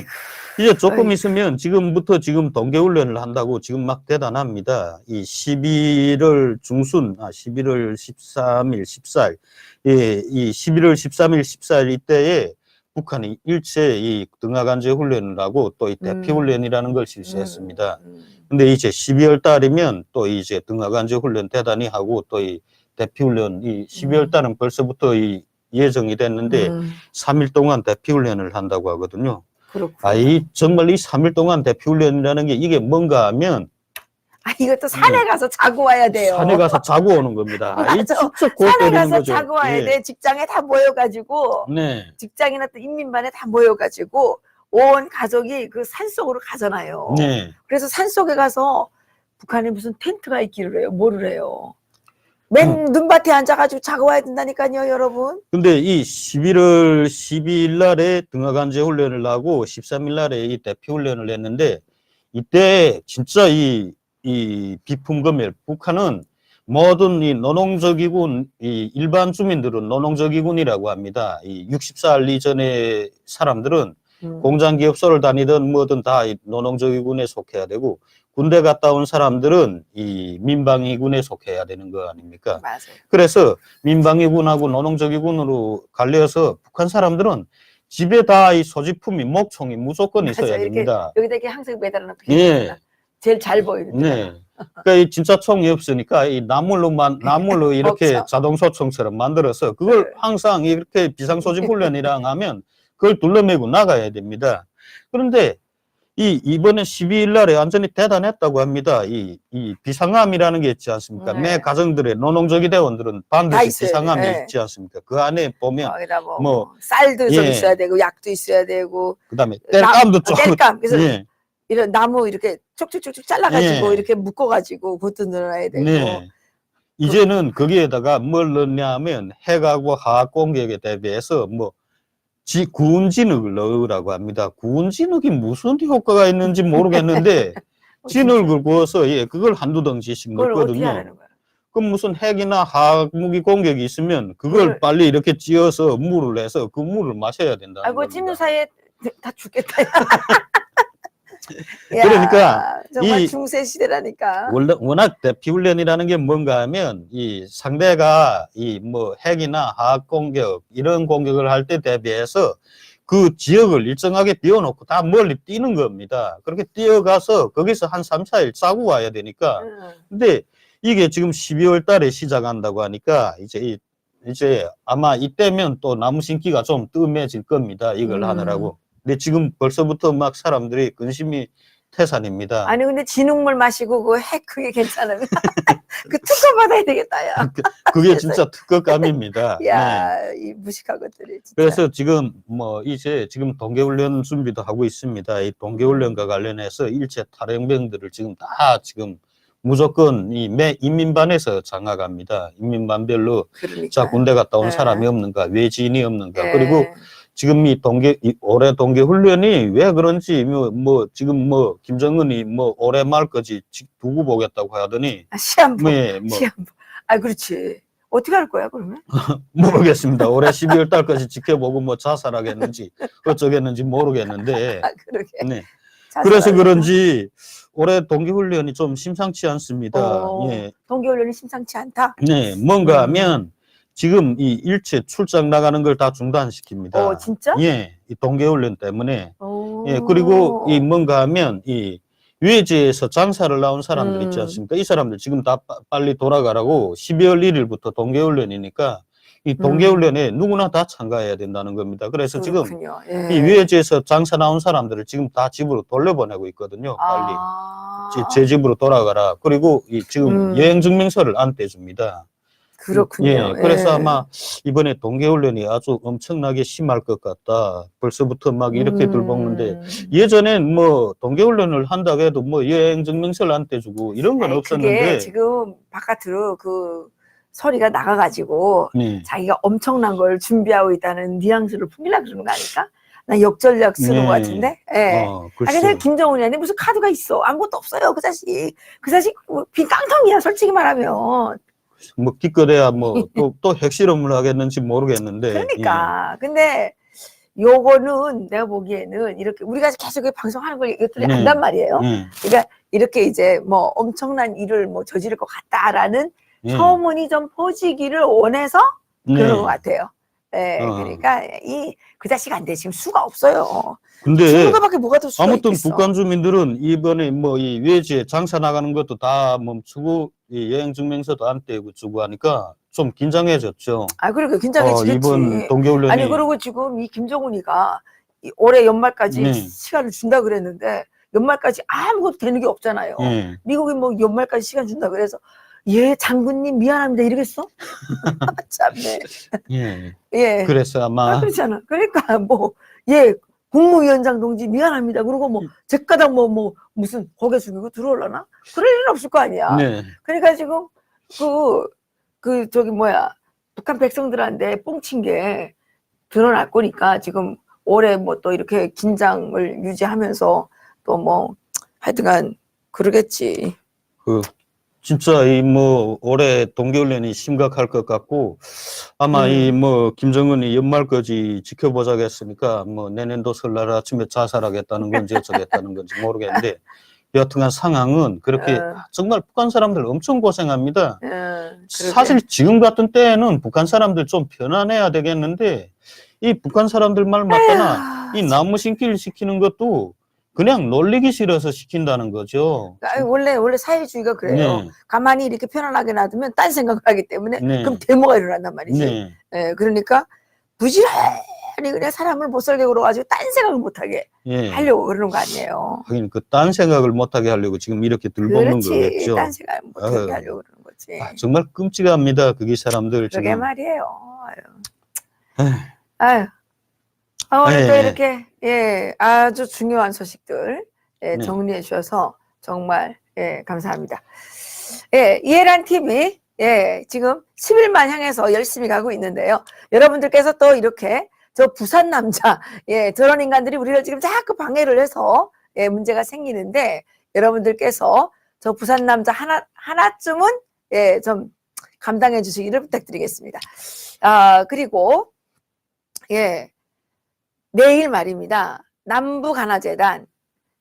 예. 이제 조금. 있으면 지금부터 지금 동계 훈련을 한다고 지금 막 대단합니다. 이 11월 중순, 아, 11월 13일, 14일, 예, 이 11월 13일, 14일 이때에 북한이 일체 이 등하간제 훈련을 하고 또 이 대피 음. 훈련이라는 걸 실시했습니다. 음. 근데 이제 12월 달이면 또 이제 등하간제 훈련 대단히 하고 또 이 대피 훈련 이 12월 달은 벌써부터 이 예정이 됐는데 음, 3일 동안 대피 훈련을 한다고 하거든요. 그렇군. 아, 이 정말 이 3일 동안 대피 훈련이라는 게 이게 뭔가 하면 아, 이것도 산에 가서 자고 와야 돼요. 음. 산에 가서 자고 오는 겁니다. 아, 이. 진짜 산에 가서 거죠. 자고 와야 예. 돼. 직장에 다 모여가지고 네. 직장이나 또 인민반에 다 모여가지고 온 가족이 그 산속으로 가잖아요. 네. 그래서 산속에 가서 북한에 무슨 텐트가 있기를 해요. 뭐를 해요. 맨 음. 눈밭에 앉아가지고 자고 와야 된다니까요, 여러분. 근데 이 11월 12일 날에 등하간제 훈련을 하고 13일 날에 이 대피 훈련을 했는데 이때 진짜 이, 이 비품 검열 북한은 모든 이 노농적이군 이 일반 주민들은 노농적이군이라고 합니다. 이 60살 이전의 사람들은 음. 공장 기업소를 다니든 뭐든 다이 노농적이군에 속해야 되고 군대 갔다 온 사람들은 이 민방위군에 속해야 되는 거 아닙니까? 맞아요. 그래서 민방위군하고 노농적이군으로 갈려서 북한 사람들은 집에 다 이 소지품이 목총이 무조건 있어야 맞아요. 이렇게 됩니다. 여기다 이렇게 항상 매달아놓고 예. 계십니다. 제일 잘 보이는. 네. 그러니까 이 진짜 총이 없으니까 이 나물로만 나물로 이렇게 없죠. 자동 소 총처럼 만들어서 그걸 네. 항상 이렇게 비상소집 훈련이랑 하면 그걸 둘러매고 나가야 됩니다. 그런데 이 이번에 12일 날에 완전히 대단했다고 합니다. 이, 이 비상함이라는 게 있지 않습니까? 네. 매 가정들의 노농조기 대원들은 다 반드시. 비상함이 네. 있지 않습니까? 그 안에 보면 뭐, 뭐, 쌀도 좀 예. 있어야 되고 약도 있어야 되고 그다음에 뗄감도 나- 좀 뗄감. 그래서 예. 이런 나무 이렇게 촉촉촉촉 잘라가지고 예. 이렇게 묶어가지고 그것도 넣어야 되고 네. 이제는 거기에다가 뭘 넣냐면 핵하고 화학 공격에 대비해서 뭐 지, 구운 진흙을 넣으라고 합니다. 구운 진흙이 무슨 효과가 있는지 모르겠는데 어, 진흙을 구워서 예, 그걸 한두 덩치씩 그걸 어떻게 넣거든요. 하라는 거야? 그럼 무슨 핵이나 화학 무기 공격이 있으면 그걸 그걸- 빨리 이렇게 찌어서 물을 내서 그 물을 마셔야 된다. 아이고 찜는 사이에 다 죽겠다. 야. 그러니까 정말 이- 중세 시대라니까. 워낙 대피 훈련이라는 게 뭔가 하면 이 상대가 이 뭐 핵이나 화학 공격 이런 공격을 할 때 대비해서 그 지역을 일정하게 띄워놓고 다 멀리 뛰는 겁니다. 그렇게 뛰어가서 거기서 한 3, 4일 자고 와야 되니까. 응. 근데 이게 지금 12월 달에 시작한다고 하니까 이제 이- 이제 아마 이때면 또 나무 심기가 좀 뜸해질 겁니다. 이걸 음. 하느라고. 근데 지금 벌써부터 막 사람들이 근심이 태산입니다. 아니 근데 진흙물 마시고 그핵 그게 괜찮으면 그 특허 받아야 되겠다 야. 그게 진짜 특허감입니다. 네. 야, 이 무식한 것들이 진짜. 그래서 지금 뭐 이제 지금 동계훈련 준비도 하고 있습니다. 이 동계훈련과 관련해서 일체 탈영병들을 지금 다 지금 무조건 이 매 인민반에서 장악합니다. 인민반별로 그러니까. 자 군대 갔다 온 네. 사람이 없는가, 외지인이 없는가. 예. 그리고 지금 이 동계 이 올해 동계 훈련이 왜 그런지 뭐, 뭐 지금 뭐 김정은이 뭐 올해 말까지 지- 두고 보겠다고 하더니 아, 시한부. 뭐, 예, 뭐 시한부. 아 그렇지. 어떻게 할 거야 그러면? 모르겠습니다. 올해 12월 달까지 지켜보고 뭐 자살하겠는지 어쩌겠는지 모르겠는데. 아 그러게. 네. 그래서 그런지 올해 동계훈련이 좀 심상치 않습니다. 어. 예. 동계훈련이 심상치 않다. 네. 뭔가 음. 하면 지금 이 일체 출장 나가는 걸 다 중단시킵니다. 어 진짜? 예. 이 동계훈련 때문에. 오. 예. 그리고 이 뭔가 하면 이 외지에서 장사를 나온 사람들 있지 음. 않습니까? 이 사람들 지금 다 빠- 빨리 돌아가라고 12월 1일부터 동계훈련이니까 이 동계훈련에 누구나 다 참가해야 된다는 겁니다. 그래서 지금 음. 그렇군요. 예. 이 외지에서 장사 나온 사람들을 지금 다 집으로 돌려보내고 있거든요. 빨리 아, 제, 제 집으로 돌아가라. 그리고 이 지금 음. 여행 증명서를 안 떼줍니다. 그렇군요. 예, 그래서 예. 아마 이번에 동계훈련이 아주 엄청나게 심할 것 같다. 벌써부터 막 이렇게 음. 들먹는데 예전엔 뭐 동계훈련을 한다고 해도 뭐 여행 증명서를 안 떼주고 이런 건 아니, 없었는데. 지금 바깥으로 그 소리가 나가가지고 네. 자기가 엄청난 걸 준비하고 있다는 뉘앙스를 풍기려고 그러는 거 아닐까? 난 역전력 쓰는 네. 것 같은데. 예. 어, 아 글쎄요. 근데 김정은이 아니 무슨 카드가 있어 아무것도 없어요 그 자식 그 자식 뭐빈 깡통이야 솔직히 말하면 뭐 기껏해야 뭐 또 또 핵실험을 하겠는지 모르겠는데. 그러니까 근데 요거는 내가 보기에는 이렇게 우리가 계속 방송하는 걸 이것들이 네. 안단 말이에요. 예, 그러니까 이렇게 이제 뭐 엄청난 일을 뭐 저지를 것 같다라는 예. 소문이 좀 퍼지기를 원해서 그런 네. 것 같아요. 예, 어. 그러니까 이 그 자식한테 지금 수가 없어요. 근데 것밖에 뭐가 더 수가 아무튼 있겠어. 북한 주민들은 이번에 뭐 이 외지에 장사 나가는 것도 다 멈추고 이 여행 증명서도 안 떼고 주고 하니까 좀 긴장해졌죠. 아 그러니까 어, 긴장해지겠지. 이번 동계훈련이 아니 그리고 지금 이 김정은이가 이 올해 연말까지 네. 시간을 준다 그랬는데 연말까지 아무것도 되는 게 없잖아요. 예, 미국이 뭐 연말까지 시간 준다 그래서 예 장군님 미안합니다 이러겠어? 참네. 예. 예. 그래서 아, 아마 그렇잖아. 그러니까 뭐 예 국무위원장 동지 미안합니다. 그리고 뭐 제가닥 뭐뭐 무슨 고개 숙이고 들어올라나? 그럴 일은 없을 거 아니야. 네, 그러니까 지금 그, 그, 저기 뭐야, 북한 백성들한테 뽕친 게 드러날 거니까 지금 올해 뭐 또 이렇게 긴장을 유지하면서 또 뭐 하여튼간 그러겠지. 그 진짜 이 뭐 올해 동계훈련이 심각할 것 같고 아마 음. 이뭐 김정은이 연말까지 지켜보자겠으니까 뭐 내년도 설날 아침에 자살하겠다는 건지 어쩌겠다는 건지 모르겠는데 여하튼간 상황은 그렇게 어. 정말 북한 사람들 엄청 고생합니다. 예, 그러게. 사실 지금 같은 때에는 북한 사람들 좀 편안해야 되겠는데 이 북한 사람들 말 맞거나 에휴, 이 나무 심기를 시키는 것도 그냥 놀리기 싫어서 시킨다는 거죠. 아니, 원래 원래 사회주의가 그래요. 네, 가만히 이렇게 편안하게 놔두면 딴 생각을 하기 때문에 네. 그럼 데모가 일어난단 말이지. 네, 예, 그러니까 부지런히 그냥 사람을 못 살게 굴어가지고 딴 생각을 못하게 예. 하려고 그러는 거 아니에요. 하긴 그딴 생각을 못하게 하려고 지금 이렇게 그렇지. 거겠죠. 딴 생각을 못하게 아유. 하려고 그러는 거지. 아, 정말 끔찍합니다. 그게 사람들 그러게 지금. 말이에요. 에휴. 아유. 아, 오늘 또 예. 이렇게, 예, 아주 중요한 소식들, 예, 네. 정리해 주셔서 정말, 예, 감사합니다. 예, 이해란 TV, 예, 지금 10일만 향해서 열심히 가고 있는데요. 여러분들께서 또 이렇게 저 부산 남자, 예, 저런 인간들이 우리를 지금 자꾸 방해를 해서, 예, 문제가 생기는데, 여러분들께서 저 부산 남자 하나, 하나쯤은, 예, 좀 감당해 주시기를 부탁드리겠습니다. 아, 그리고, 예, 내일 말입니다. 남북 하나재단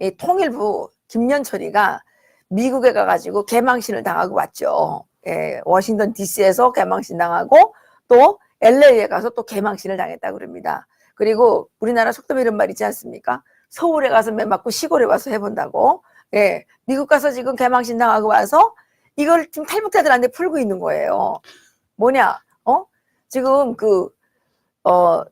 이 통일부 김연철이가 미국에 가가지고 개망신을 당하고 왔죠. 예, 워싱턴 DC에서 개망신 당하고 또 LA에 가서 또 개망신을 당했다 그럽니다. 그리고 우리나라 속담 이런 말 있지 않습니까? 서울에 가서 매 맞고 시골에 와서 해본다고. 예, 미국 가서 지금 개망신 당하고 와서 이걸 지금 탈북자들한테 풀고 있는 거예요. 뭐냐? 어? 지금 그, 어,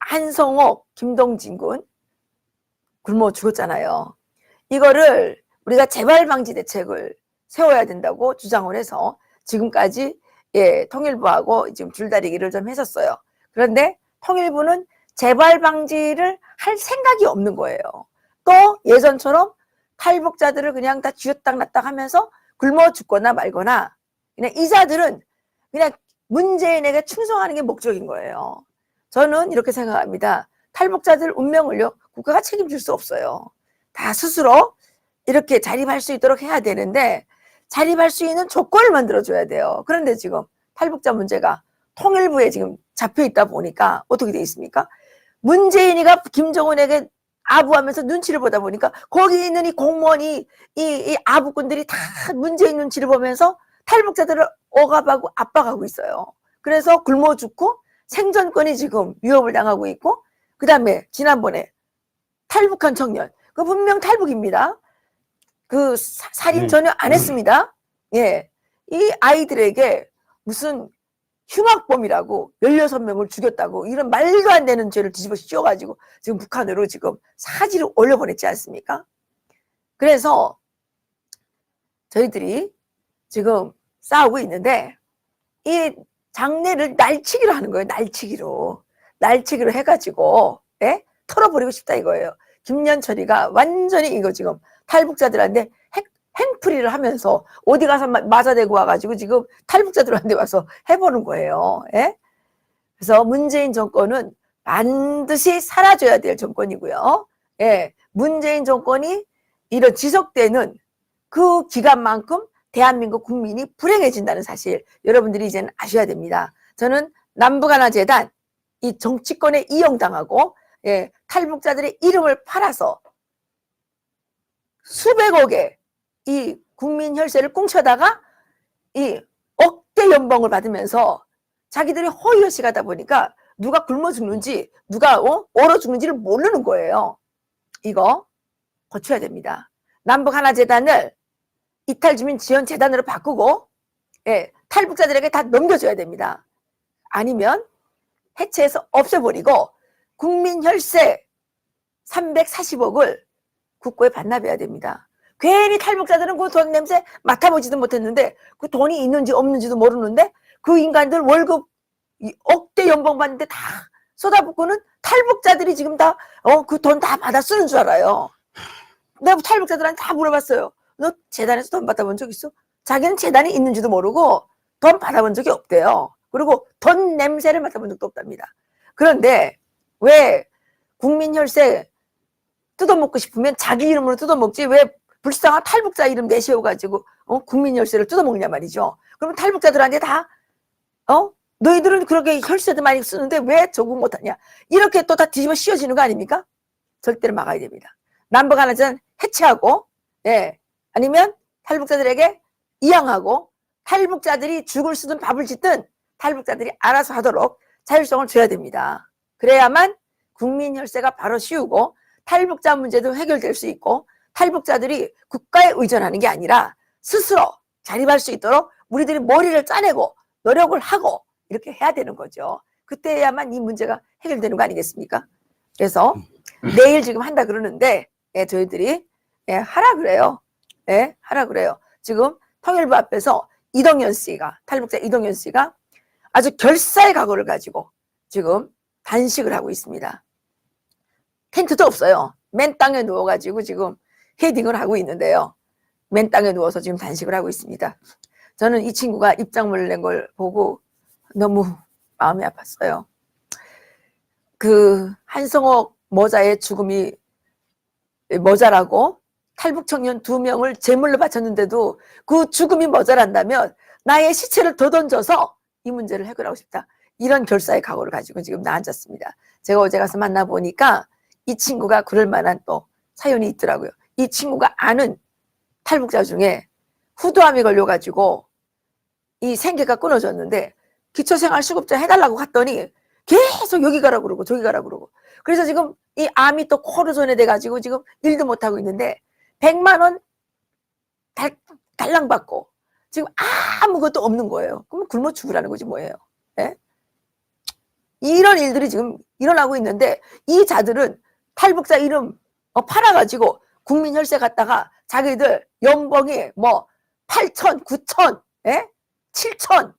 한성옥, 김동진 군 굶어 죽었잖아요. 이거를 우리가 재발 방지 대책을 세워야 된다고 주장을 해서 지금까지 예, 통일부하고 지금 줄다리기를 좀 했었어요. 그런데 통일부는 재발 방지를 할 생각이 없는 거예요. 또 예전처럼 탈북자들을 그냥 다 쥐었다 놨다 하면서 굶어 죽거나 말거나 그냥 이자들은 그냥 문재인에게 충성하는 게 목적인 거예요. 저는 이렇게 생각합니다. 탈북자들 운명을요, 국가가 책임질 수 없어요. 다 스스로 이렇게 자립할 수 있도록 해야 되는데, 자립할 수 있는 조건을 만들어줘야 돼요. 그런데 지금 탈북자 문제가 통일부에 지금 잡혀 있다 보니까 어떻게 돼 있습니까? 문재인이가 김정은에게 아부하면서 눈치를 보다 보니까 거기 있는 이 공무원이 이, 이 아부꾼들이 다 문재인 눈치를 보면서 탈북자들을 억압하고 압박하고 있어요. 그래서 굶어 죽고 생존권이 지금 위협을 당하고 있고 그 다음에 지난번에 탈북한 청년 그 분명 탈북입니다. 그 사- 살인 네. 전혀 안 했습니다. 예, 이 아이들에게 무슨 흉악범이라고 16명을 죽였다고 이런 말도 안 되는 죄를 뒤집어 씌워가지고 지금 북한으로 지금 사지를 올려보냈지 않습니까? 그래서 저희들이 지금 싸우고 있는데 이 장례를 날치기로 하는 거예요. 날치기로. 날치기로 해가지고, 예? 털어버리고 싶다 이거예요. 김연철이가 완전히 이거 지금 탈북자들한테 핵, 행풀이를 하면서 어디 가서 마- 맞아대고 와가지고 지금 탈북자들한테 와서 해보는 거예요. 예? 그래서 문재인 정권은 반드시 사라져야 될 정권이고요. 예. 문재인 정권이 이런 지속되는 그 기간만큼 대한민국 국민이 불행해진다는 사실 여러분들이 이제는 아셔야 됩니다. 저는 남북하나재단 이 정치권에 이용당하고 예, 탈북자들의 이름을 팔아서 수백억의 이 국민 혈세를 꽁쳐다가 이 억대 연봉을 받으면서 자기들이 허위허시 가다 보니까 누가 굶어 죽는지 누가 어? 얼어 죽는지를 모르는 거예요. 이거 고쳐야 됩니다. 남북 하나 재단을 이탈 주민 지원 재단으로 바꾸고 예, 탈북자들에게 다 넘겨줘야 됩니다. 아니면 해체해서 없애버리고 국민 혈세 340억을 국고에 반납해야 됩니다. 괜히 탈북자들은 그 돈 냄새 맡아보지도 못했는데 그 돈이 있는지 없는지도 모르는데 그 인간들 월급 이 억대 연봉 받는데 다 쏟아붓고는 탈북자들이 지금 다 어 그 돈 다 받아 쓰는 줄 알아요. 내가 탈북자들한테 다 물어봤어요. 너 재단에서 돈 받아본 적 있어? 자기는 재단이 있는지도 모르고 돈 받아본 적이 없대요. 그리고 돈 냄새를 맡아본 적도 없답니다. 그런데 왜 국민 혈세 뜯어먹고 싶으면 자기 이름으로 뜯어먹지 왜 불쌍한 탈북자 이름 내세워가지고 어? 국민 혈세를 뜯어먹냐 말이죠. 그러면 탈북자들한테 다 어? 너희들은 그렇게 혈세도 많이 쓰는데 왜 적응 못하냐? 이렇게 또 다 뒤집어 씌워지는 거 아닙니까? 절대로 막아야 됩니다. 남북 하나전 해체하고, 예, 아니면 탈북자들에게 이양하고 탈북자들이 죽을 쓰든 밥을 짓든 탈북자들이 알아서 하도록 자율성을 줘야 됩니다. 그래야만 국민 혈세가 바로 씌우고 탈북자 문제도 해결될 수 있고 탈북자들이 국가에 의존하는 게 아니라 스스로 자립할 수 있도록 우리들이 머리를 짜내고 노력을 하고 이렇게 해야 되는 거죠. 그때야만 이 문제가 해결되는 거 아니겠습니까? 그래서 내일 지금 한다 그러는데 예, 저희들이 예, 하라 그래요. 예, 하라 그래요. 지금 통일부 앞에서 이동현 씨가 탈북자 이동현 씨가 아주 결사의 각오를 가지고 지금 단식을 하고 있습니다. 텐트도 없어요. 맨 땅에 누워가지고 지금 헤딩을 하고 있는데요. 맨 땅에 누워서 지금 단식을 하고 있습니다. 저는 이 친구가 입장문을 낸 걸 보고 너무 마음이 아팠어요. 그 한성옥 모자의 죽음이 모자라고 탈북 청년 두 명을 제물로 바쳤는데도 그 죽음이 모자란다면 나의 시체를 더 던져서 이 문제를 해결하고 싶다. 이런 결사의 각오를 가지고 지금 나 앉았습니다. 제가 어제 가서 만나보니까 이 친구가 그럴 만한 또 사연이 있더라고요. 이 친구가 아는 탈북자 중에 후두암이 걸려가지고 이 생계가 끊어졌는데 기초생활수급자 해달라고 갔더니 계속 여기 가라 그러고 저기 가라 그러고 그래서 지금 이 암이 또 코로 전해돼 가지고 지금 일도 못 하고 있는데 100만 원 달, 달랑 받고 지금 아무것도 없는 거예요. 그럼 굶어 죽으라는 거지 뭐예요. 예? 이런 일들이 지금 일어나고 있는데 이 자들은 탈북자 이름 어, 팔아가지고 국민 혈세 갖다가 자기들 연봉이 뭐 8천, 9천, 예? 7천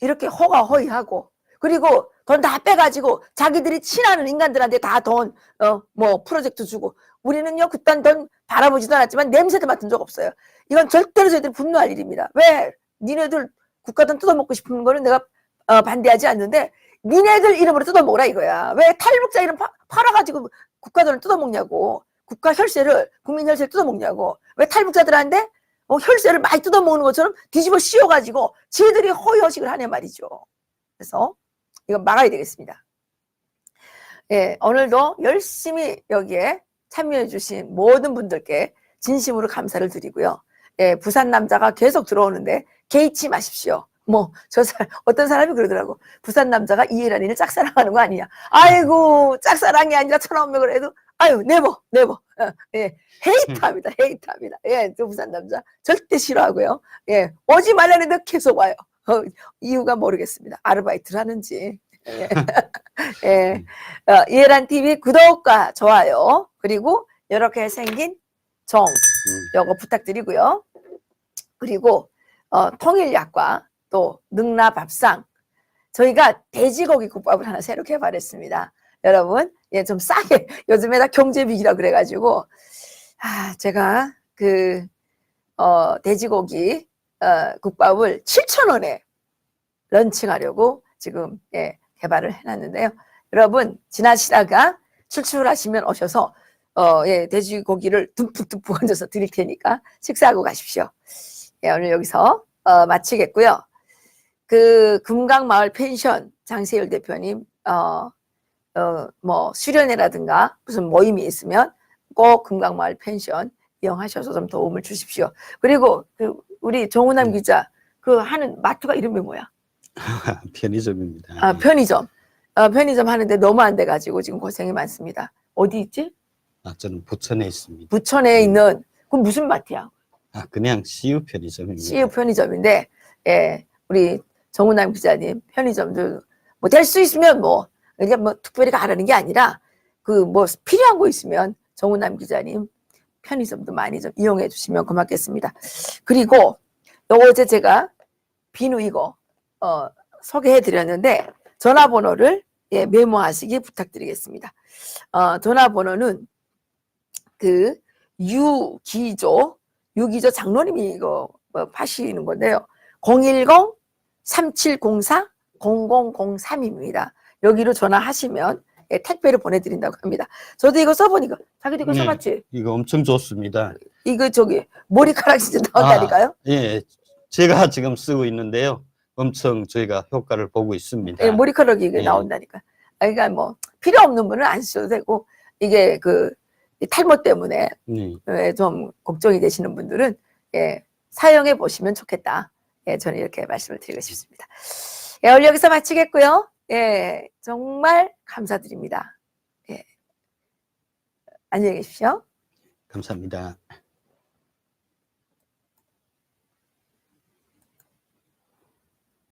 이렇게 허가허위하고 그리고 돈 다 빼가지고 자기들이 친하는 인간들한테 다돈어뭐 프로젝트 주고 우리는요 그딴 돈 바라보지도 않았지만 냄새도 맡은 적 없어요. 이건 절대로 저희들이 분노할 일입니다. 왜 니네들 국가 돈 뜯어먹고 싶은 거는 내가 어, 반대하지 않는데 니네들 이름으로 뜯어먹으라 이거야. 왜 탈북자 이름 파, 팔아가지고 국가 돈을 뜯어먹냐고. 국가 혈세를 국민 혈세를 뜯어먹냐고. 왜 탈북자들한테 어, 혈세를 많이 뜯어먹는 것처럼 뒤집어 씌워가지고 지들이 허위허식을 하냐 말이죠. 그래서 이건 막아야 되겠습니다. 예, 오늘도 열심히 여기에 참여해주신 모든 분들께 진심으로 감사를 드리고요. 예, 부산 남자가 계속 들어오는데 개의치 마십시오. 뭐, 저 사람, 어떤 사람이 그러더라고. 부산 남자가 이해란이를 짝사랑하는 거 아니냐. 아이고, 짝사랑이 아니라 천원명을 해도, 아유, 네버, 네버. 어, 예, 헤이트합니다, 헤이트합니다. 예, 저 부산 남자. 절대 싫어하고요. 예, 오지 말라는데 계속 와요. 어, 이유가 모르겠습니다. 아르바이트를 하는지. 예. 예. 어, 이해란 TV 구독과 좋아요. 그리고 이렇게 생긴 종, 요거 부탁드리고요. 그리고, 어, 통일약과 또 능라밥상 저희가 돼지고기 국밥을 하나 새로 개발했습니다. 여러분, 예, 좀 싸게 요즘에 다 경제비기라 그래가지고 아, 제가 그 어, 돼지고기 어, 국밥을 7천 원에 런칭하려고 지금 예, 개발을 해놨는데요. 여러분 지나시다가 출출하시면 오셔서 어, 예, 돼지고기를 듬뿍듬뿍 얹어서 드릴 테니까 식사하고 가십시오. 예, 오늘 여기서 어, 마치겠고요. 그 금강마을 펜션 장세열 대표님 어, 어, 뭐 수련회라든가 무슨 모임이 있으면 꼭 금강마을 펜션 이용하셔서 좀 도움을 주십시오. 그리고 그 우리 정우남 음. 기자 그 하는 마트가 이름이 뭐야? 편의점입니다. 아 편의점. 아, 편의점 하는데 너무 안 돼가지고 지금 고생이 많습니다. 어디 있지? 아, 저는 부천에 있습니다. 부천에 음. 있는 그 무슨 마트야? 아, 그냥 CU 편의점입니다. CU 편의점인데, 예, 우리 정우남 기자님 편의점도 뭐 될 수 있으면 뭐, 그러니까 뭐 특별히 가라는 게 아니라 그 뭐 필요한 거 있으면 정우남 기자님 편의점도 많이 좀 이용해 주시면 고맙겠습니다. 그리고 어제 제가 비누 이거 어, 소개해 드렸는데 전화번호를 예, 메모하시기 부탁드리겠습니다. 어, 전화번호는 그 유기조 유기조 장로님이 이거 뭐 파시는 건데요. 010-3704-0003입니다. 여기로 전화하시면 예, 택배를 보내드린다고 합니다. 저도 이거 써보니까 자기도 이거 네. 써봤지? 이거 엄청 좋습니다. 이거 저기 머리카락 진짜 나온다니까요? 예, 제가 지금 쓰고 있는데요. 엄청 저희가 효과를 보고 있습니다. 예, 머리카락이 이게 네. 나온다니까. 아, 그러니까 뭐 필요 없는 분은 안 쓰셔도 되고 이게 그 탈모 때문에 네. 예, 좀 걱정이 되시는 분들은 예, 사용해 보시면 좋겠다. 예, 저는 이렇게 말씀을 드리고 싶습니다. 예, 오늘 여기서 마치겠고요. 예, 정말 감사드립니다. 예. 안녕히 계십시오. 감사합니다.